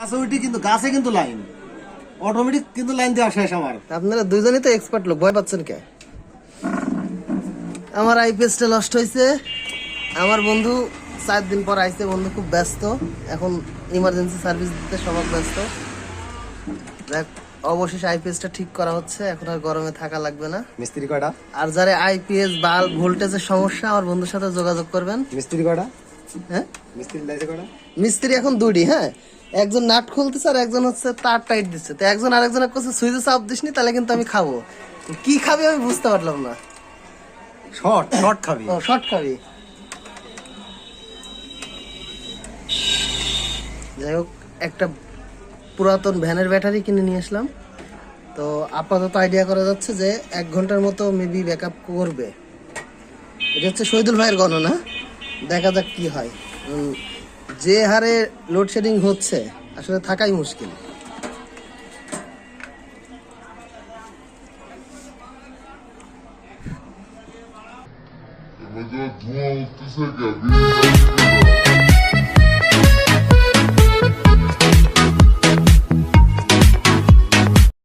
গাছে উঠি কিন্তু গাছে কিন্তু লাইন অটোমেটিক কিন্তু লাইন দেওয়া শেষ আমার। আপনারা দুজনেই তো এক্সপার্ট লোক ভয় পাচ্ছেন কে? আমার আইপিএসটা নষ্ট হয়েছে আমার বন্ধু চার দিন পর আইছে বন্ধু খুব ব্যস্ত। এখন ইমার্জেন্সি সার্ভিস দিতে ব্যস্ত। দেখ অবশেষে আইপিএসটা ঠিক করা হচ্ছে এখন আর গরমে থাকা লাগবে না। মিস্ত্রি কয়টা? আর যারা আইপিএস বাল্ব ভোল্টেজের সমস্যা আমার বন্ধুর সাথে যোগাযোগ করবেন। মিস্ত্রি কয়টা? হ্যাঁ? মিস্ত্রি এখন দুটি হ্যাঁ? একজন নাট খুলতেছে আর একজন হচ্ছে তার টাইট দিচ্ছে। তো একজন আরেকজনের কাছে সুইচে চাপ দিসনি তাহলে কিন্তু আমি খাব। কি খাবি আমি বুঝতে পারলাম না। শর্ট শর্ট খাবি। ও শর্ট খাবি। যাই হোক একটা পুরাতন ভ্যানের ব্যাটারি কিনে নিয়ে আসলাম। তো আপাতত আইডিয়া করা যাচ্ছে যে এক ঘণ্টার মতো মেবি ব্যাকআপ করবে। এটা হচ্ছে শহীদুল ভাইয়ের গণনা। দেখা যাক কি হয়। যে হারে লোডশেডিং হচ্ছে আসলে থাকাই মুশকিল।